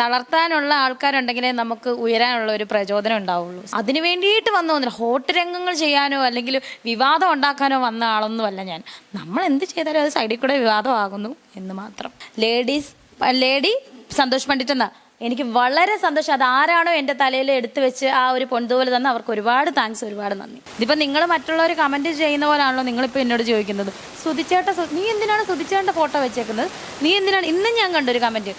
തളർത്താനുള്ള ആൾക്കാരുണ്ടെങ്കിലേ നമുക്ക് ഉയരാനുള്ള ഒരു പ്രചോദനം ഉണ്ടാവുള്ളൂ. അതിന് വേണ്ടിയിട്ട് വന്നു വന്നില്ല ഹോട്ട് രംഗങ്ങൾ ചെയ്യാനോ അല്ലെങ്കിൽ വിവാദം ഉണ്ടാക്കാനോ വന്ന ആളൊന്നുമല്ല ഞാൻ. നമ്മൾ എന്ത് ചെയ്താലും അത് സൈഡിൽ കൂടെ വിവാദമാകുന്നു എന്ന് മാത്രം. ലേഡീസ് ലേഡി സന്തോഷ് പണ്ഡിറ്റ് എന്നാ. എനിക്ക് വളരെ സന്തോഷം. അത് ആരാണോ എന്റെ തലയിൽ എടുത്തു വെച്ച് ആ ഒരു പൊന്തുപോലെ തന്നെ അവർക്ക് ഒരുപാട് താങ്ക്സ് ഒരുപാട് നന്ദി. ഇതിപ്പോൾ നിങ്ങൾ മറ്റുള്ളവർ കമന്റ് ചെയ്യുന്ന പോലാണല്ലോ നിങ്ങളിപ്പോൾ എന്നോട് ചോദിക്കുന്നത്. സുതിച്ചേട്ട നീ എന്തിനാണ് സുതിച്ചേട്ടന്റെ ഫോട്ടോ വെച്ചേക്കുന്നത്? നീ എന്തിനാണ് ഇന്നും ഞാൻ കണ്ടൊരു കമന്റ്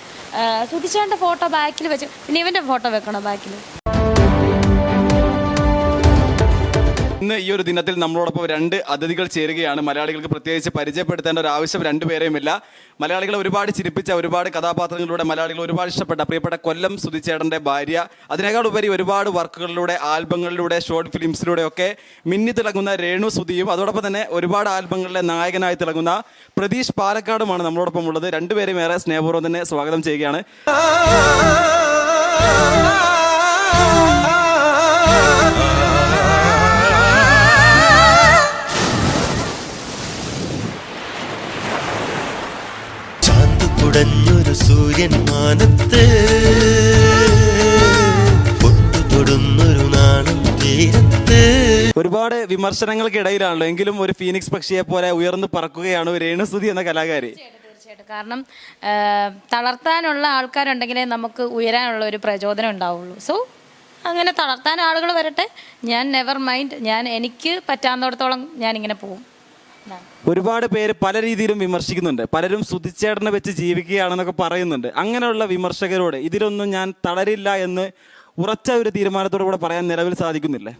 സുതിച്ചേട്ടന്റെ ഫോട്ടോ ബാക്കിൽ വെച്ച് പിന്നെ ഇവന്റെ ഫോട്ടോ വെക്കണോ ബാക്കിൽ ഇന്ന് ഈ ഒരു ദിനത്തിൽ നമ്മളോടൊപ്പം രണ്ട് അതിഥികൾ ചേരുകയാണ് മലയാളികൾക്ക് പ്രത്യേകിച്ച് പരിചയപ്പെടുത്തേണ്ട ഒരു ആവശ്യം രണ്ടുപേരെയുമില്ല മലയാളികളെ ഒരുപാട് ചിരിപ്പിച്ച ഒരുപാട് കഥാപാത്രങ്ങളിലൂടെ മലയാളികൾ ഒരുപാട് ഇഷ്ടപ്പെട്ട പ്രിയപ്പെട്ട കൊല്ലം സുധിച്ചേടന്റെ ഭാര്യ അതിനേക്കാൾ ഉപരി ഒരുപാട് വർക്കുകളിലൂടെ ആൽബങ്ങളിലൂടെ ഷോർട്ട് ഫിലിംസിലൂടെ ഒക്കെ മിന്നി തിളങ്ങുന്ന രേണു സുധിയും അതോടൊപ്പം തന്നെ ഒരുപാട് ആൽബങ്ങളിലെ നായകനായി തിളങ്ങുന്ന പ്രതീഷ് പാലക്കാടുമാണ് നമ്മളോടൊപ്പം ഉള്ളത് രണ്ടുപേരും ഏറെ സ്നേഹപൂർവം തന്നെ സ്വാഗതം ചെയ്യുകയാണ് ചാന്ത് കുടഞ്ഞൊരു സൂര്യൻ മാനത്ത്. പൊട്ടു തൊടുന്നൊരു നാണം തീരത്ത്. ഒരുപാട് വിമർശനങ്ങൾക്കിടയിലാണല്ലോ. എങ്കിലും ഒരു ഫീനിക്സ് പക്ഷിയെ പോലെ ഉയർന്നു പറക്കുകയാണ് രേണുസുതി എന്ന കലാകാരി. തീർച്ചയായിട്ടും കാരണം തളർത്താനുള്ള ആൾക്കാരുണ്ടെങ്കിലേ നമുക്ക് ഉയരാനുള്ള ഒരു പ്രചോദനം ഉണ്ടാവുള്ളൂ. സോ അങ്ങനെ തളർത്താൻ ആളുകൾ വരട്ടെ. ഞാൻ നെവർ മൈൻഡ്. ഞാൻ എനിക്ക് പറ്റാവുന്നിടത്തോളം ഞാൻ ഇങ്ങനെ പോകും. ഒരുപാട് പേര് പല രീതിയിലും വിമർശിക്കുന്നുണ്ട്. പലരും സുധിച്ചേട്ടനെ വെച്ച് ജീവിക്കുകയാണെന്നൊക്കെ പറയുന്നുണ്ട്. അങ്ങനെയുള്ള വിമർശകരോട് ഇതിലൊന്നും ഞാൻ തളരില്ല എന്ന് ഉറച്ച ഒരു തീരുമാനത്തോടു കൂടെ പറയാൻ നിലവിൽ സാധിക്കുന്നില്ലേ?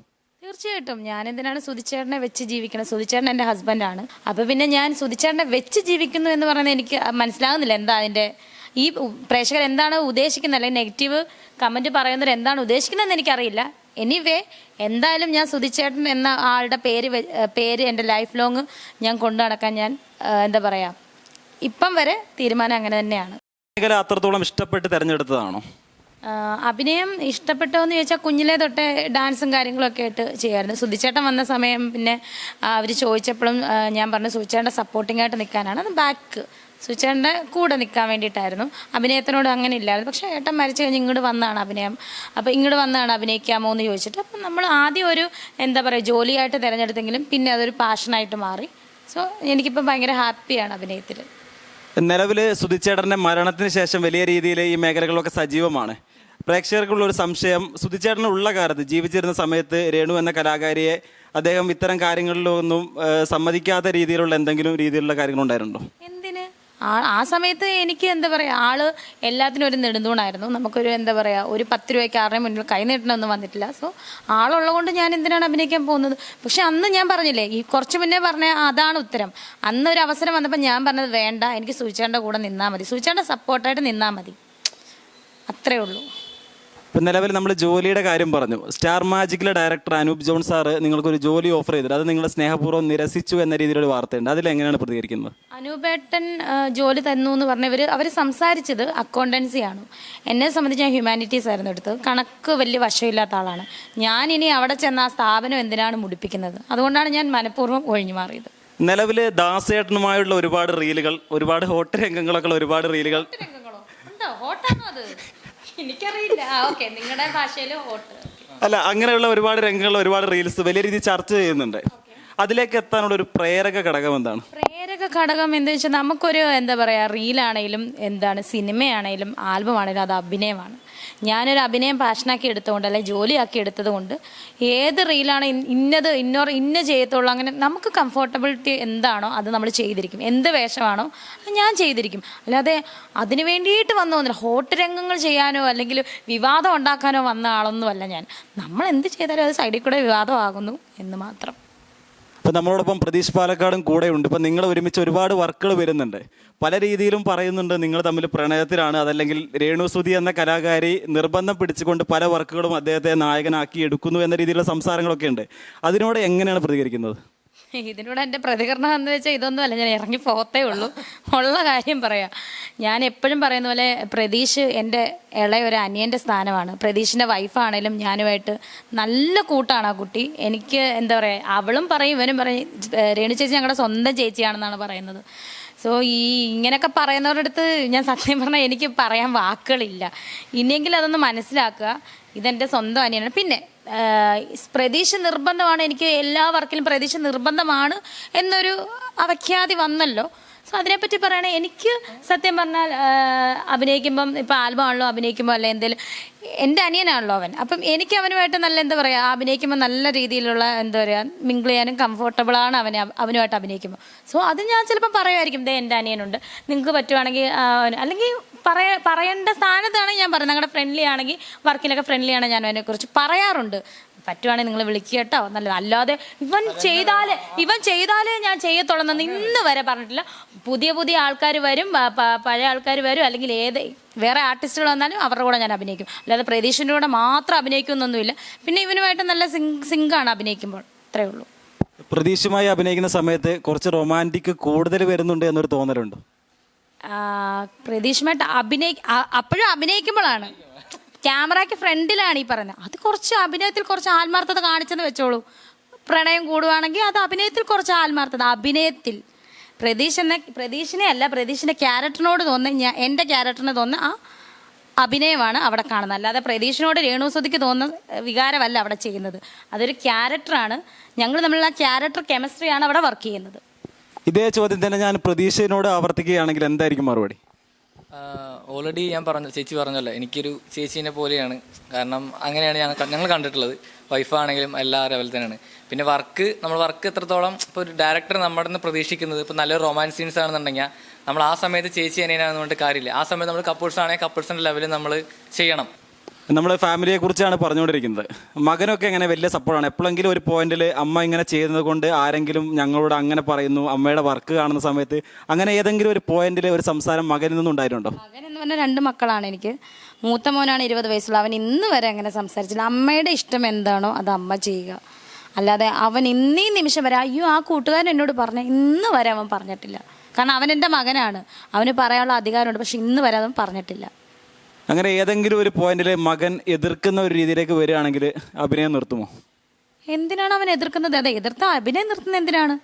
തീർച്ചയായിട്ടും. ഞാൻ എന്തിനാണ് സുധിച്ചേട്ടനെ വെച്ച് ജീവിക്കുന്നത് സുധിച്ചേട്ടൻ എന്റെ ഹസ്ബൻഡാണ് അപ്പോൾ പിന്നെ ഞാൻ സുധിച്ചേട്ടനെ വെച്ച് ജീവിക്കുന്നു എന്ന് പറയുന്നത് എനിക്ക് മനസ്സിലാകുന്നില്ല. എന്താ അതിന്റെ ഈ പ്രേക്ഷകർ എന്താണ് ഉദ്ദേശിക്കുന്നത്? അല്ലെങ്കിൽ നെഗറ്റീവ് കമന്റ് പറയുന്നവർ എന്താണ് ഉദ്ദേശിക്കുന്നതെന്ന് എനിക്കറിയില്ല. എനിവേ എന്തായാലും ഞാൻ സുധിച്ചേട്ടൻ എന്ന ആളുടെ പേര് പേര് എന്റെ ലൈഫ് ലോങ് ഞാൻ കൊണ്ടു നടക്കാൻ ഞാൻ എന്താ പറയുക ഇപ്പം വരെ തീരുമാനം അങ്ങനെ തന്നെയാണ്. മേഖല അത്രത്തോളം ഇഷ്ടപ്പെട്ട് തിരഞ്ഞെടുത്തതാണോ? അഭിനയം ഇഷ്ടപ്പെട്ടോന്ന് ചോദിച്ചാൽ കുഞ്ഞിലേ തൊട്ടേ ഡാൻസും കാര്യങ്ങളൊക്കെ ആയിട്ട് ചെയ്യുമായിരുന്നു സുധിച്ചേട്ടൻ വന്ന സമയം പിന്നെ അവർ ചോദിച്ചപ്പോഴും ഞാൻ പറഞ്ഞു സുധിച്ചേട്ടന്റെ സപ്പോർട്ടിംഗ് ആയിട്ട് നിൽക്കാനാണ് ബാക്ക് സുധിച്ചേട്ടന്റെ കൂടെ നിൽക്കാൻ വേണ്ടിയിട്ടായിരുന്നു. അഭിനയത്തിനോട് അങ്ങനെ ഇല്ലായിരുന്നു. പക്ഷേ ഏട്ടൻ മരിച്ചു കഴിഞ്ഞ് ഇങ്ങോട്ട് വന്നതാണ് അഭിനയം. അപ്പോൾ ഇങ്ങോട്ട് വന്നതാണ് അഭിനയിക്കാമോ എന്ന് ചോദിച്ചിട്ട് അപ്പം നമ്മൾ ആദ്യം ഒരു എന്താ പറയുക ജോലിയായിട്ട് തിരഞ്ഞെടുത്തെങ്കിലും പിന്നെ അതൊരു പാഷനായിട്ട് മാറി. സോ എനിക്കിപ്പം ഭയങ്കര ഹാപ്പിയാണ് അഭിനയത്തിൽ. നിലവിൽ സുധിച്ചേട്ടന്റെ മരണത്തിന് ശേഷം വലിയ രീതിയിൽ ഈ മേഖലകളൊക്കെ സജീവമാണ്. പ്രേക്ഷകർക്കുള്ള ഒരു സംശയം സുധിച്ചേട്ടൻ ഉള്ള കാലത്ത് ജീവിച്ചിരുന്ന സമയത്ത് രേണു എന്ന കലാകാരിയെ അദ്ദേഹം ഇത്തരം കാര്യങ്ങളിലൊന്നും സമ്മതിക്കാത്ത രീതിയിലുള്ള എന്തെങ്കിലും രീതിയിലുള്ള കാര്യങ്ങളുണ്ടായിരുന്നുണ്ടോ ആ ആ സമയത്ത് എനിക്ക് എന്താ പറയുക ആൾ എല്ലാത്തിനും ഒരു നെടുന്തൂണായിരുന്നു. നമുക്കൊരു എന്താ പറയുക ഒരു പത്ത് രൂപയ്ക്ക് ആരുടെ മുന്നിൽ കൈ നീട്ടണമൊന്നും വന്നിട്ടില്ല. സോ ആളുള്ളത് കൊണ്ട് ഞാൻ എന്തിനാണ് അഭിനയിക്കാൻ പോകുന്നത്? പക്ഷെ അന്ന് ഞാൻ പറഞ്ഞില്ലേ ഈ കുറച്ച് മുന്നേ പറഞ്ഞ അതാണ് ഉത്തരം. അന്ന് ഒരു അവസരം വന്നപ്പോൾ ഞാൻ പറഞ്ഞത് വേണ്ട എനിക്ക് സൂചിച്ചേണ്ട കൂടെ നിന്നാൽ മതി. സൂചിച്ചേണ്ട സപ്പോർട്ടായിട്ട് നിന്നാൽ മതി. അത്രേ ഉള്ളൂ. ഇപ്പം നിലവിൽ നമ്മൾ ജോലിയുടെ കാര്യം പറഞ്ഞു. സ്റ്റാർ മാജിക്കിലെ ഡയറക്ടർ അനൂപ് ജോൺ സാറ് നിങ്ങൾക്കൊരു ജോലി ഓഫർ ചെയ്തിട്ട് അത് നിങ്ങളെ സ്നേഹപൂർവം നിരസിച്ചു എന്ന രീതിയിലൊരു വാർത്തയുണ്ട്. അതിൽ എങ്ങനെയാണ് പ്രതികരിക്കുന്നത്? അനൂപേട്ടൻ ജോലി തന്നു എന്ന് പറഞ്ഞവർ അവർ സംസാരിച്ചത് അക്കൗണ്ടൻസി ആണ്. എന്നെ സംബന്ധിച്ച് ഞാൻ ഹ്യൂമാനിറ്റീസ് ആയിരുന്നു എടുത്തത്. കണക്ക് വലിയ വശമില്ലാത്ത ആളാണ്. ഞാൻ ഇനി അവിടെ ചെന്ന ആ സ്ഥാപനം എന്തിനാണ് മുടിപ്പിക്കുന്നത്? അതുകൊണ്ടാണ് ഞാൻ മനഃപൂർവം ഒഴിഞ്ഞു മാറിയത്. നിലവിൽ ദാസേട്ടനുമായുള്ള ഒരുപാട് റീലുകൾ ഒരുപാട് ഹോട്ടൽ രംഗങ്ങളൊക്കെ ഒരുപാട് റീലുകൾ ഹോട്ടാണോ അത്? എനിക്കറിയില്ല. ഓക്കെ. നിങ്ങളുടെ ഭാഷയിൽ ഹോട്ട് അല്ല അങ്ങനെയുള്ള ഒരുപാട് രംഗങ്ങൾ ഒരുപാട് റീൽസ് വലിയ രീതിയിൽ ചർച്ച ചെയ്യുന്നുണ്ട്. അതിലേക്ക് എത്താനുള്ള ഒരു പ്രേരക ഘടകം എന്താണ്? പ്രേരക ഘടകം എന്താ വെച്ചാൽ നമുക്കൊരു എന്താ പറയുക റീലാണേലും എന്താണ് സിനിമയാണേലും ആൽബം ആണേലും അത് അഭിനയമാണ്. ഞാനൊരു അഭിനയം പാഷനാക്കി എടുത്തുകൊണ്ട് അല്ലെങ്കിൽ ജോലിയാക്കി എടുത്തത് കൊണ്ട് ഏത് റീലാണ് ഇന്നത് ഇന്നോർ ഇന്ന ചെയ്യത്തുള്ളൂ അങ്ങനെ നമുക്ക് കംഫർട്ടബിലിറ്റി എന്താണോ അത് നമ്മൾ ചെയ്തിരിക്കും. എന്ത് വേഷമാണോ അത് ഞാൻ ചെയ്തിരിക്കും. അല്ലാതെ അതിന് വേണ്ടിയിട്ട് വന്നു വന്നില്ല ഹോട്ട് രംഗങ്ങൾ ചെയ്യാനോ അല്ലെങ്കിൽ വിവാദം ഉണ്ടാക്കാനോ വന്ന ആളൊന്നുമല്ല ഞാൻ. നമ്മൾ എന്ത് ചെയ്താലും അത് സൈഡിൽ കൂടെ വിവാദമാകുന്നു എന്ന് മാത്രം. ഇപ്പം നമ്മളോടൊപ്പം പ്രതീഷ് പാലക്കാടും കൂടെ ഉണ്ട് ഇപ്പം നിങ്ങൾ ഒരുമിച്ച് ഒരുപാട് വർക്കുകൾ വരുന്നുണ്ട്. പല രീതിയിലും പറയുന്നുണ്ട് നിങ്ങൾ തമ്മിൽ പ്രണയത്തിലാണ്. അതല്ലെങ്കിൽ രേണുസുതി എന്ന കലാകാരി നിർബന്ധം പിടിച്ചുകൊണ്ട് പല വർക്കുകളും അദ്ദേഹത്തെ നായകനാക്കി എടുക്കുന്നു എന്ന രീതിയിലുള്ള സംസാരങ്ങളൊക്കെ ഉണ്ട്. അതിനോട് എങ്ങനെയാണ് പ്രതികരിക്കുന്നത്? ഇതിനോട് എന്റെ പ്രതികരണം എന്ന് വെച്ചാൽ ഇതൊന്നും അല്ല ഞാൻ ഇറങ്ങി പോത്തേ ഉള്ളൂ. ഉള്ള കാര്യം പറയാം. ഞാൻ എപ്പോഴും പറയുന്ന പോലെ പ്രതീഷ് എന്റെ ഇളയ ഒരു അനിയന്റെ സ്ഥാനമാണ്. പ്രതീഷിന്റെ വൈഫാണേലും ഞാനുമായിട്ട് നല്ല കൂട്ടാണ് ആ കുട്ടി. എനിക്ക് എന്താ പറയുക അവളും പറയും ഇവനും പറയും "ഏഹ് രേണു ചേച്ചി ഞങ്ങളുടെ സ്വന്തം ചേച്ചിയാണെന്നാണ് പറയുന്നത്. സോ ഈ ഇങ്ങനെയൊക്കെ പറയുന്നവരുടെ അടുത്ത് ഞാൻ സത്യം പറഞ്ഞാൽ എനിക്ക് പറയാൻ വാക്കുകളില്ല. ഇനിയെങ്കിലും അതൊന്ന് മനസ്സിലാക്കുക ഇതെന്റെ സ്വന്തം അനിയനാണ്. പിന്നെ പ്രതീക്ഷ നിർബന്ധമാണ്. എനിക്ക് എല്ലാ വർക്കിലും പ്രതീക്ഷ നിർബന്ധമാണ് എന്നൊരു അവഖ്യാതി വന്നല്ലോ. സോ അതിനെപ്പറ്റി പറയണേ എനിക്ക് സത്യം പറഞ്ഞാൽ അഭിനയിക്കുമ്പം ഇപ്പം ആൽബം ആണല്ലോ അഭിനയിക്കുമ്പോൾ അല്ലെ എന്തെങ്കിലും എന്റെ അനിയനാണല്ലോ അവൻ. അപ്പം എനിക്ക് അവനുമായിട്ട് നല്ല എന്താ പറയുക അഭിനയിക്കുമ്പോൾ നല്ല രീതിയിലുള്ള എന്താ പറയുക മിങ്കിൾ ചെയ്യാനും കംഫർട്ടബിളാണ് അവനെ അവനുമായിട്ട് അഭിനയിക്കുമ്പോൾ സോ അത് ഞാൻ ചിലപ്പം പറയുമായിരിക്കും ദേ എന്റെ അനിയനുണ്ട് നിങ്ങൾക്ക് പറ്റുവാണെങ്കിൽ അല്ലെങ്കിൽ പറയ പറയേണ്ട സ്ഥാനത്താണ് ഞാൻ പറയുന്നത്. ഞങ്ങളുടെ ഫ്രണ്ട്ലി ആണെങ്കിൽ വർക്കിലൊക്കെ ഫ്രണ്ട്ലി ആണ് ഞാൻ അതിനെക്കുറിച്ച് പറയാറുണ്ട്. പറ്റുവാണെങ്കിൽ നിങ്ങൾ വിളിക്കുക കേട്ടോ. നല്ലത്. അല്ലാതെ ഇവൻ ചെയ്താലേ ഇവൻ ചെയ്താലേ ഞാൻ ചെയ്യത്തുള്ളെന്ന് ഇന്ന് വരെ പറഞ്ഞിട്ടില്ല. പുതിയ പുതിയ ആൾക്കാർ വരും പഴയ ആൾക്കാർ വരും അല്ലെങ്കിൽ ഏത് വേറെ ആർട്ടിസ്റ്റുകൾ വന്നാലും അവരുടെ കൂടെ ഞാൻ അഭിനയിക്കും. അല്ലാതെ പ്രതീക്ഷന്റെ കൂടെ മാത്രം അഭിനയിക്കുമെന്നൊന്നുമില്ല പിന്നെ ഇവനുമായിട്ട് നല്ല സിങ്ക് സിങ്കാണ് അഭിനയിക്കുമ്പോൾ. അത്രേ ഉള്ളൂ. പ്രതീക്ഷമായി അഭിനയിക്കുന്ന സമയത്ത് കുറച്ച് റൊമാന്റിക് കൂടുതൽ വരുന്നുണ്ട് എന്നൊരു തോന്നലുണ്ടോ? പ്രതീക്ഷമായിട്ട് അഭിനയി അപ്പോഴും അഭിനയിക്കുമ്പോഴാണ്. ക്യാമറയ്ക്ക് ഫ്രണ്ടിലാണ് ഈ പറയുന്നത്. അത് കുറച്ച് അഭിനയത്തിൽ കുറച്ച് ആത്മാർത്ഥത കാണിച്ചെന്ന് വെച്ചോളൂ. പ്രണയം കൂടുവാണെങ്കിൽ അത് അഭിനയത്തിൽ കുറച്ച് ആത്മാർത്ഥത അഭിനയത്തിൽ. പ്രതീഷ് എന്ന പ്രതീഷിനെ അല്ല പ്രതീക്ഷിന്റെ ക്യാരക്ടറിനോട് തോന്നുന്ന ഞാൻ എന്റെ ക്യാരക്ടറിന് തോന്നുന്ന ആ അഭിനയമാണ് അവിടെ കാണുന്നത്. അല്ലാതെ പ്രതീക്ഷിനോട് രേണുസുതിക്ക് തോന്നുന്ന വികാരമല്ല അവിടെ ചെയ്യുന്നത്. അതൊരു ക്യാരക്ടറാണ്. ഞങ്ങൾ തമ്മിലുള്ള ക്യാരക്ടർ കെമിസ്ട്രിയാണ് അവിടെ വർക്ക് ചെയ്യുന്നത്. ഇതേ ചോദ്യം തന്നെ ഞാൻ പ്രതീക്ഷയോട് ആവർത്തിക്കുകയാണെങ്കിൽ എന്തായിരിക്കും മറുപടി? ഓൾറെഡി ഞാൻ പറഞ്ഞു ചേച്ചി പറഞ്ഞല്ലോ എനിക്കൊരു ചേച്ചീനെ പോലെയാണ്. കാരണം അങ്ങനെയാണ് ഞങ്ങൾ ഞങ്ങൾ കണ്ടിട്ടുള്ളത്. വൈഫാണെങ്കിലും എല്ലാ ലെവൽ തന്നെയാണ്. പിന്നെ വർക്ക് നമ്മൾ വർക്ക് എത്രത്തോളം ഇപ്പോൾ ഒരു ഡയറക്ടർ നമ്മുടെ നിന്ന് പ്രതീക്ഷിക്കുന്നത് ഇപ്പോൾ നല്ലൊരു റൊമാൻസ് സീൻസ് ആണെന്നുണ്ടെങ്കിൽ നമ്മൾ ആ സമയത്ത് ചേച്ചി അനിയനാണെന്നുകൊണ്ട് കാര്യമില്ല. ആ സമയത്ത് നമ്മൾ കപ്പിൾസ് ആണെങ്കിൽ കപ്പിൾസിന്റെ ലെവലിൽ നമ്മൾ ചെയ്യണം. നമ്മൾ ഫാമിലിയെ കുറിച്ചാണ് പറഞ്ഞുകൊണ്ടിരിക്കുന്നത്. മകനൊക്കെ എങ്ങനെ വലിയ സപ്പോർട്ടാണ് എപ്പോഴെങ്കിലും ഒരു പോയിന്റിൽ അമ്മ ഇങ്ങനെ ചെയ്യുന്നത് കൊണ്ട് ആരെങ്കിലും ഞങ്ങളോട് അങ്ങനെ പറയുന്നു അമ്മയുടെ വർക്ക് കാണുന്ന സമയത്ത് അങ്ങനെ ഏതെങ്കിലും ഒരു പോയിന്റിൽ ഒരു സംസാരം മകനിൽ നിന്നും ഉണ്ടായിട്ടുണ്ടോ? മകൻ എന്ന് പറഞ്ഞാൽ രണ്ട് മക്കളാണ് എനിക്ക്. മൂത്ത മോനാണ് ഇരുപത് വയസ്സുള്ള. അവൻ ഇന്ന് വരെ അങ്ങനെ സംസാരിച്ചില്ല. അമ്മയുടെ ഇഷ്ടം എന്താണോ അത് അമ്മ ചെയ്യുക. അല്ലാതെ അവൻ ഇന്നീ നിമിഷം വരെ അയ്യോ ആ കൂട്ടുകാരൻ എന്നോട് പറഞ്ഞ ഇന്ന് വരെ അവൻ പറഞ്ഞിട്ടില്ല. കാരണം അവൻ എന്റെ മകനാണ്. അവന് പറയാനുള്ള അധികാരമുണ്ട് പക്ഷെ ഇന്ന് വരെ അവൻ പറഞ്ഞിട്ടില്ല. അങ്ങനെ ഏതെങ്കിലും ഒരു പോയിന്റിൽ മകൻ എതിർക്കുന്ന ഒരു രീതിയിലേക്ക് വരികയാണെങ്കിൽ അഭിനയം നിർത്തുമോ? എന്തിനാണ് അവൻ എതിർക്കുന്നത്? അതെ എതിർത്ത അഭിനയം നിർത്തുന്നത് എന്തിനാണ്?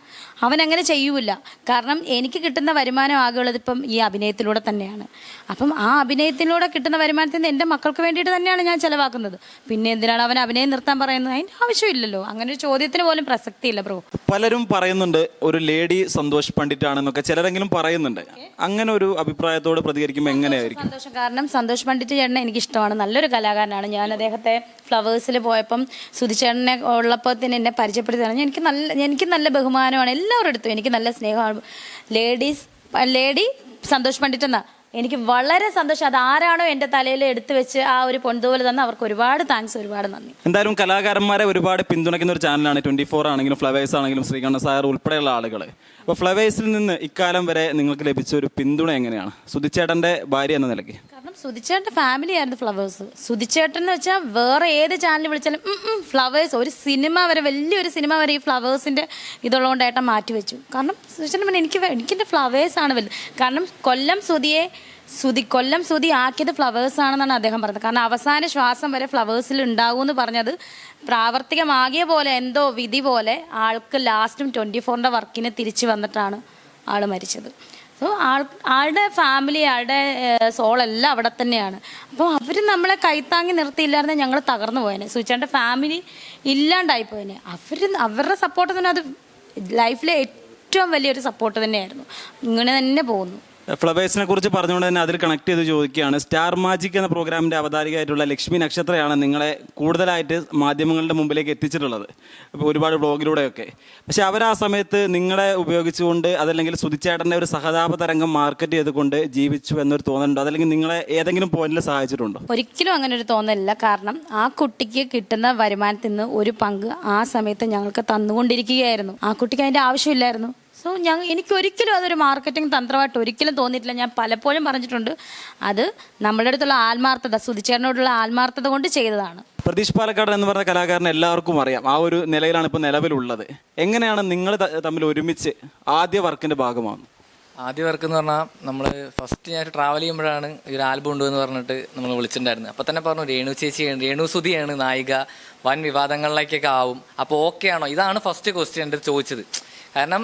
അവൻ അങ്ങനെ ചെയ്യൂല. കാരണം എനിക്ക് കിട്ടുന്ന വരുമാനം ആകെയുള്ളത് ഇപ്പം ഈ അഭിനയത്തിലൂടെ തന്നെയാണ്. അപ്പം ആ അഭിനയത്തിലൂടെ കിട്ടുന്ന വരുമാനത്തിൽ നിന്ന് എന്റെ മക്കൾക്ക് വേണ്ടിയിട്ട് തന്നെയാണ് ഞാൻ ചിലവാക്കുന്നത്. പിന്നെ എന്തിനാണ് അവൻ അഭിനയം നിർത്താൻ പറയുന്നത്? അതിന്റെ ആവശ്യമില്ലല്ലോ. അങ്ങനെ ഒരു ചോദ്യത്തിന് പോലും പ്രസക്തിയില്ല ബ്രോ. പലരും പറയുന്നുണ്ട് ഒരു ലേഡി സന്തോഷ് പണ്ഡിറ്റ് ആണെന്നൊക്കെ ചിലരെങ്കിലും പറയുന്നുണ്ട്. അങ്ങനെ ഒരു അഭിപ്രായത്തോട് പ്രതികരിക്കുമ്പോൾ എങ്ങനെയായിരിക്കും? സന്തോഷം. കാരണം സന്തോഷ് പണ്ഡിറ്റ് ചേട്ടനെ എനിക്ക് ഇഷ്ടമാണ് നല്ലൊരു കലാകാരനാണ്. ഞാൻ അദ്ദേഹത്തെ ഫ്ലവേഴ്സിൽ പോയപ്പം സുധിച്ചേട്ടനെ ഉള്ളപ്പോൾ തന്നെ എന്നെ പരിചയപ്പെടുത്തി എനിക്ക് നല്ല എനിക്ക് നല്ല ബഹുമാനമാണ് എല്ലാവരുടെ അടുത്തും എനിക്ക് നല്ല സ്നേഹമാണ്. ലേഡീസ് ലേഡി സന്തോഷ് പണ്ഡിറ്റ് എന്നാ. എനിക്ക് വളരെ സന്തോഷം. അത് ആരാണോ എന്റെ തലയിൽ എടുത്തു വെച്ച് ആ ഒരു പൊന്തുപോലെ തന്നെ അവർക്ക് ഒരുപാട് താങ്ക്സ് ഒരുപാട് നന്ദി. എന്തായാലും കലാകാരന്മാരെ ഒരുപാട് പിന്തുണയ്ക്കുന്ന ഒരു ചാനലാണ് ട്വന്റി ഫോർ ആണെങ്കിലും ഫ്ലവേഴ്സ് ആണെങ്കിലും ശ്രീകണ്ഠ സാർ ഉൾപ്പെടെയുള്ള ആളുകൾ അപ്പോൾ ഫ്ലവേഴ്സിൽ നിന്ന് ഇക്കാലം വരെ നിങ്ങൾക്ക് ലഭിച്ച ഒരു പിന്തുണ എങ്ങനെയാണ്? സുധിച്ചേട്ടന്റെ ഭാര്യ എന്ന നിലയ്ക്ക്. സുധിച്ചേട്ടന്റെ ഫാമിലി ആയിരുന്നു ഫ്ലവേഴ്സ് സുധിച്ചേട്ടൻ എന്ന് വെച്ചാൽ വേറെ ഏത് ചാനൽ വിളിച്ചാലും ഫ്ലവേഴ്സ് ഒരു സിനിമ വരെ വലിയൊരു സിനിമ വരെ ഈ ഫ്ലവേഴ്സിന്റെ ഇതുള്ളതുകൊണ്ട് ഏട്ടൻ മാറ്റി വെച്ചു. കാരണം സുധിച്ചേട്ടൻ പിന്നെ എനിക്ക് എനിക്കെന്റെ ഫ്ലവേഴ്സാണ് വലുത്. കാരണം കൊല്ലം സുധിയെ സുതി കൊല്ലം സുതി ആക്കിയത് ഫ്ലവേഴ്സ് ആണെന്നാണ് അദ്ദേഹം പറഞ്ഞത്. കാരണം അവസാന ശ്വാസം വരെ ഫ്ലവേഴ്സിൽ ഉണ്ടാവും എന്ന് പറഞ്ഞത് പ്രാവർത്തികമാകിയ പോലെ എന്തോ വിധി പോലെ ആൾക്ക് ലാസ്റ്റും ട്വന്റി ഫോറിന്റെ വർക്കിന് തിരിച്ചു വന്നിട്ടാണ് ആൾ മരിച്ചത്. സോ ആൾ ആളുടെ ഫാമിലി ആളുടെ സോളെല്ലാം അവിടെ തന്നെയാണ്. അപ്പോൾ അവർ നമ്മളെ കൈത്താങ്ങി നിർത്തിയില്ലായിരുന്നെങ്കിൽ ഞങ്ങൾ തകർന്നു പോയേനെ. സുചേട്ടന്റെ ഫാമിലി ഇല്ലാണ്ടായി പോയേനെ അവർ അവരുടെ സപ്പോർട്ട് തന്നെ അത് ലൈഫിലെ ഏറ്റവും വലിയൊരു സപ്പോർട്ട് തന്നെയായിരുന്നു. ഇങ്ങനെ തന്നെ പോകുന്നു. ഫ്ലവേഴ്സിനെ കുറിച്ച് പറഞ്ഞുകൊണ്ട് തന്നെ അതിൽ കണക്ട് ചെയ്ത് ചോദിക്കുകയാണ്. സ്റ്റാർ മാജിക് എന്ന പ്രോഗ്രാമിന്റെ അവതാരികയായിട്ടുള്ള ലക്ഷ്മി നക്ഷത്രയാണ് നിങ്ങളെ കൂടുതലായിട്ട് മാധ്യമങ്ങളുടെ മുമ്പിലേക്ക് എത്തിച്ചിട്ടുള്ളത്. അപ്പോൾ ഒരുപാട് ബ്ലോഗിലൂടെയൊക്കെ പക്ഷെ അവർ ആ സമയത്ത് നിങ്ങളെ ഉപയോഗിച്ചുകൊണ്ട് അതല്ലെങ്കിൽ സുതിച്ചേട്ടന്റെ ഒരു സഹതാപ തരംഗം മാർക്കറ്റ് ചെയ്തുകൊണ്ട് ജീവിച്ചു എന്നൊരു തോന്നലുണ്ടോ. അതല്ലെങ്കിൽ നിങ്ങളെ ഏതെങ്കിലും പോയിന്റിൽ സഹായിച്ചിട്ടുണ്ടോ? ഒരിക്കലും അങ്ങനെ ഒരു തോന്നലില്ല. കാരണം ആ കുട്ടിക്ക് കിട്ടുന്ന വരുമാനത്തിൽ നിന്ന് ഒരു പങ്ക് ആ സമയത്ത് ഞങ്ങൾക്ക് തന്നുകൊണ്ടിരിക്കുകയായിരുന്നു. ആ കുട്ടിക്ക് അതിന്റെ ആവശ്യമില്ലായിരുന്നു. സോ ഞാൻ എനിക്കൊരിക്കലും അതൊരു മാർക്കറ്റിംഗ് തന്ത്രമായിട്ട് ഒരിക്കലും തോന്നിയിട്ടില്ല. ഞാൻ പലപ്പോഴും പറഞ്ഞിട്ടുണ്ട്. അത് നമ്മുടെ അടുത്തുള്ള ആത്മാർത്ഥത സുധിച്ചേട്ടനോടുള്ള ആത്മാർത്ഥത കൊണ്ട് ചെയ്തതാണ്. പ്രതീഷ് പാലക്കാട് എന്ന് പറഞ്ഞ കലാകാരനെ എല്ലാവർക്കും അറിയാം. ആ ഒരു നിലയിലാണ് ഇപ്പോൾ നിലവിലുള്ളത്. എങ്ങനെയാണ് നിങ്ങൾ തമ്മിൽ ഒരുമിച്ച് ആദ്യ വർക്കിന്റെ ഭാഗമാകുന്നത് ആദ്യ വർക്ക് എന്ന് പറഞ്ഞാൽ നമ്മൾ ഫസ്റ്റ് ഞാൻ ട്രാവൽ ചെയ്യുമ്പോഴാണ് ഈ ഒരു ആൽബം ഉണ്ട് എന്ന് പറഞ്ഞിട്ട് നമ്മൾ വിളിച്ചിട്ടുണ്ടായിരുന്നു അപ്പോൾ തന്നെ പറഞ്ഞു രേണു ചേച്ചിയാണ് രേണു സുധിയാണ് നായിക. വൻ വിവാദങ്ങളിലേക്കൊക്കെ ആവും. അപ്പോൾ ഓക്കെ ആണോ? ഇതാണ് ഫസ്റ്റ് ക്വസ്റ്റ്യൻ എന്റെ ചോദിച്ചത്. കാരണം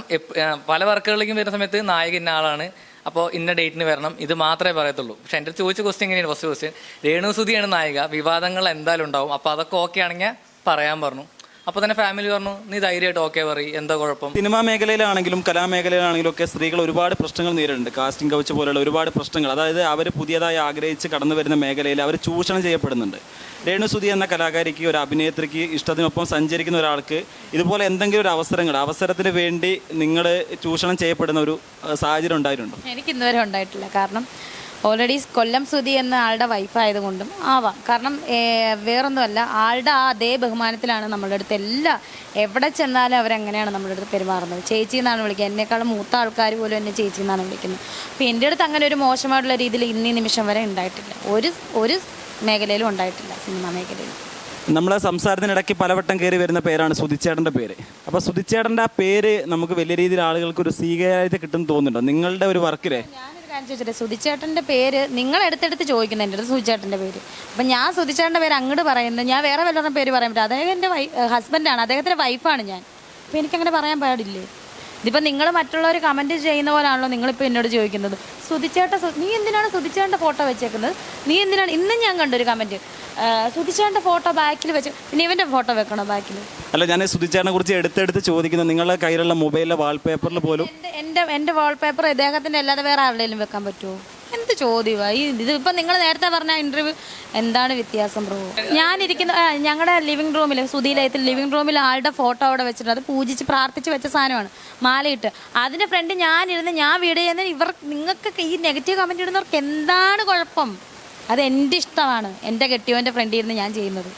പല വർക്കുകളിലേക്കും വരുന്ന സമയത്ത് നായക ഇന്ന ആളാണ്. അപ്പോൾ ഇന്ന ഡേറ്റിന് വരണം. ഇത് മാത്രമേ പറയത്തുള്ളൂ. പക്ഷെ എന്റെ ചോദിച്ച ക്വസ്റ്റ്യൻ എങ്ങനെയാണ് ഫസ്റ്റ് ക്വസ്റ്റ്യൻ രേണുസുതിയാണ് നായിക. വിവാദങ്ങൾ എന്തായാലും ഉണ്ടാവും. അപ്പോൾ അതൊക്കെ ഓക്കെ ആണെങ്കിൽ പറയാൻ പറഞ്ഞു. അപ്പോൾ തന്നെ ഫാമിലി പറഞ്ഞു നീ ധൈര്യമായിട്ട് ഓക്കെ പറയും. എന്താ കുഴപ്പം? സിനിമാ മേഖലയിലാണെങ്കിലും കലാമേഖലയിലാണെങ്കിലും ഒക്കെ സ്ത്രീകൾ ഒരുപാട് പ്രശ്നങ്ങൾ നേരിടുന്നുണ്ട്. കാസ്റ്റിംഗ് കൗച്ച് പോലുള്ള ഒരുപാട് പ്രശ്നങ്ങൾ. അതായത് അവർ പുതിയതായി ആഗ്രഹിച്ച് കടന്നു വരുന്ന മേഖലയിൽ അവർ ചൂഷണം ചെയ്യപ്പെടുന്നുണ്ട്. രേണുസുതി എന്ന കലാകാരിക്ക് ഒരു അഭിനേത്രിക്ക് ഇഷ്ടത്തിനൊപ്പം സഞ്ചരിക്കുന്ന ഒരാൾക്ക് ഇതുപോലെ എന്തെങ്കിലും ഒരു അവസരങ്ങൾ അവസരത്തിന് വേണ്ടി നിങ്ങൾ ചൂഷണം ചെയ്യപ്പെടുന്ന ഒരു സാഹചര്യം ഉണ്ടായിട്ടുണ്ടോ? എനിക്ക് ഇന്നുവരെ ഉണ്ടായിട്ടില്ല. കാരണം ഓൾറെഡി കൊല്ലം സുതി എന്ന ആളുടെ വൈഫായതുകൊണ്ടും ആവാം. കാരണം വേറൊന്നുമല്ല ആളുടെ ആ അതേ ബഹുമാനത്തിലാണ് നമ്മളുടെ അടുത്ത് എല്ലാ എവിടെ ചെന്നാലും അവരങ്ങനെയാണ് നമ്മുടെ അടുത്ത് പെരുമാറുന്നത്. ചേച്ചി എന്നാണ് വിളിക്കുക എന്നെക്കാളും മൂത്ത ആൾക്കാർ പോലും എന്നെ ചേച്ചി എന്നാണ് വിളിക്കുന്നത്. അപ്പോൾ എന്റെ അടുത്ത് അങ്ങനെ ഒരു മോശമായിട്ടുള്ള രീതിയിൽ ഇന്നീ നിമിഷം വരെ ഉണ്ടായിട്ടില്ല. ഒരു ഒരു മേഖലയിലും ഉണ്ടായിട്ടില്ല സിനിമാ മേഖലയിൽ നമ്മളെ സംസാരത്തിനിടയ്ക്ക് പലവട്ടം കയറി വരുന്ന പേരാണ് സുധിച്ചേട്ടന്റെ പേര്. അപ്പോൾ സുധിച്ചേട്ടന്റെ ആ പേര് നമുക്ക് വലിയ രീതിയിൽ ആളുകൾക്ക് ഒരു സ്വീകാര്യത കിട്ടും തോന്നുന്നുണ്ടോ? നിങ്ങളുടെ ഒരു വർക്കിലെ? ഞാനൊരു കാര്യം ചോദിച്ചിട്ട് സുധിച്ചേട്ടന്റെ പേര് നിങ്ങൾ എടുത്തെടുത്ത് ചോദിക്കുന്നത് എന്റെ അടുത്ത് സുധിച്ചേട്ടന്റെ പേര്. അപ്പം ഞാൻ സുധിച്ചേട്ടന്റെ പേര് അങ്ങോട്ട് പറയുന്നത് ഞാൻ വേറെ വല്ലവരുടെ പേര് പറയാൻ പറ്റും. അദ്ദേഹം എന്റെ വൈ ഹസ്ബൻഡാണ് അദ്ദേഹത്തിന്റെ വൈഫാണ് ഞാൻ. അപ്പം എനിക്കങ്ങനെ പറയാൻ പാടില്ലേ? ഇതിപ്പോൾ നിങ്ങൾ മറ്റുള്ളവർ കമന്റ് ചെയ്യുന്ന പോലാണല്ലോ നിങ്ങളിപ്പോൾ എന്നോട് ചോദിക്കുന്നത്. സുതിച്ചേട്ട നീ എന്തിനാണ് സുതിച്ചേട്ട ഫോട്ടോ വെച്ചേക്കുന്നത്? നീ എന്തിനാണ് ഇന്നും ഞാൻ കണ്ടൊരു കമന്റ് സുതിച്ചേട്ട ഫോട്ടോ ബാക്കിൽ വെച്ച് പിന്നെ ഇവന്റെ ഫോട്ടോ വെക്കണോ ബാക്കിൽ അല്ല ഞാൻ സുതിച്ചേട്ടനെ കുറിച്ച് എടുത്തെടുത്ത് ചോദിക്കുന്നത് നിങ്ങളുടെ കയ്യിലുള്ള മൊബൈലിലെ വാൾപേപ്പറിൽ പോലും എന്റെ എന്റെ എന്റെ വാൾപേപ്പർ ഇദ്ദേഹത്തിന്റെ അല്ലാതെ വേറെ ആരുടെയും വെക്കാൻ പറ്റുമോ എന്ത് ചോദ്യമാ ഈ ഇതിപ്പോൾ നിങ്ങൾ നേരത്തെ പറഞ്ഞ ഇന്റർവ്യൂ എന്താണ് വ്യത്യാസം ബ്രോ ഞാനിരിക്കുന്ന ഞങ്ങളുടെ ലിവിംഗ് റൂമിൽ സുധീലയത്തിൽ ലിവിംഗ് റൂമിൽ ആളുടെ ഫോട്ടോ അവിടെ വെച്ചിട്ടുണ്ട്. അത് പൂജിച്ച് പ്രാർത്ഥിച്ച് വെച്ച സാധനമാണ്. മാലയിട്ട്. അതിന്റെ ഫ്രണ്ട് ഞാനിരുന്ന് ഞാൻ വീഡിയോ ചെയ്യുന്ന ഇവർ നിങ്ങൾക്കൊക്കെ ഈ നെഗറ്റീവ് കമന്റ് ഇടുന്നവർക്ക് എന്താണ് കുഴപ്പം? അത് എന്റെ ഇഷ്ടമാണ്. എന്റെ കെട്ടിയോന്റെ ഫ്രണ്ടിൽ ഇരുന്ന് ഞാൻ ചെയ്യുന്നത്.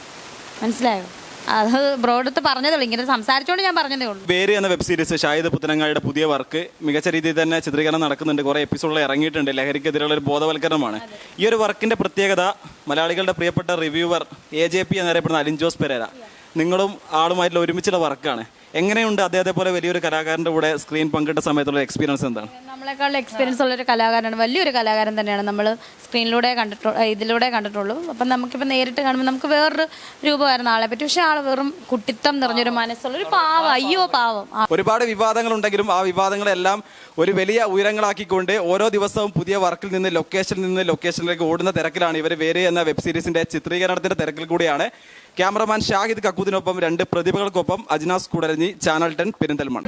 മനസ്സിലായോ? അത് ബ്രോഡത്ത് പറഞ്ഞതേ ഉള്ളൂ. ഇങ്ങനെ സംസാരിച്ചുകൊണ്ട് ഞാൻ പറഞ്ഞതേ ഉള്ളൂ. വേര് എന്ന വെബ് സീരീസ് ഷാഹിദ് പുത്തനങ്ങാടിയുടെ പുതിയ വർക്ക് മികച്ച രീതിയിൽ തന്നെ ചിത്രീകരണം നടക്കുന്നുണ്ട്. കുറേ എപ്പിസോഡുകൾ ഇറങ്ങിയിട്ടുണ്ട്. ലഹരിക്കെതിരെയുള്ള ഒരു ബോധവൽക്കരണമാണ്. ഈ ഒരു വർക്കിന്റെ പ്രത്യേകത മലയാളികളുടെ പ്രിയപ്പെട്ട റിവ്യൂവർ എ ജെ പി എന്നറിയപ്പെടുന്ന അലിൻ ജോസ് പെരേര. നിങ്ങളും ആളുമായിട്ടുള്ള ഒരുമിച്ചുള്ള വർക്കാണ്. എങ്ങനെയുണ്ട് അദ്ദേഹത്തെ പോലെ വലിയൊരു കലാകാരന്റെ കൂടെ സ്ക്രീൻ പങ്കിട്ട സമയത്തുള്ള എക്സ്പീരിയൻസ് എന്താണ്? നമ്മളെക്കാളും എക്സ്പീരിയൻസ് ഉള്ള ഒരു കലാകാരനാണ്. വലിയൊരു കലാകാരൻ തന്നെയാണ് നമ്മൾ സ്ക്രീനിലൂടെ കണ്ടിട്ടുള്ള ഇതിലൂടെ കണ്ടിട്ടുള്ളൂ. അപ്പം നമുക്കിപ്പോൾ നേരിട്ട് കാണുമ്പോൾ നമുക്ക് വേറൊരു രൂപമായിരുന്നു ആളെ പറ്റി. പക്ഷെ ആൾ വെറും കുട്ടിത്തം നിറഞ്ഞൊരു മനസ്സുള്ള ഒരു പാവം. അയ്യോ പാവം. ഒരുപാട് വിവാദങ്ങൾ ഉണ്ടെങ്കിലും ആ വിവാദങ്ങളെല്ലാം ഒരു വലിയ ഉയരങ്ങളാക്കിക്കൊണ്ട് ഓരോ ദിവസവും പുതിയ വർക്കിൽ നിന്ന് ലൊക്കേഷനിൽ നിന്ന് ലൊക്കേഷനിലേക്ക് ഓടുന്ന തിരക്കിലാണ് ഇവർ വേറെ എന്ന വെബ് സീരീസിന്റെ ചിത്രീകരണത്തിന്റെ തിരക്കിൽ കൂടിയാണ്. ക്യാമറമാൻ ഷാഹിദ് കക്കൂദിനൊപ്പം രണ്ട് പ്രതിഭകൾക്കൊപ്പം Ajnas Koodaranji channel ten Perinthalmanna.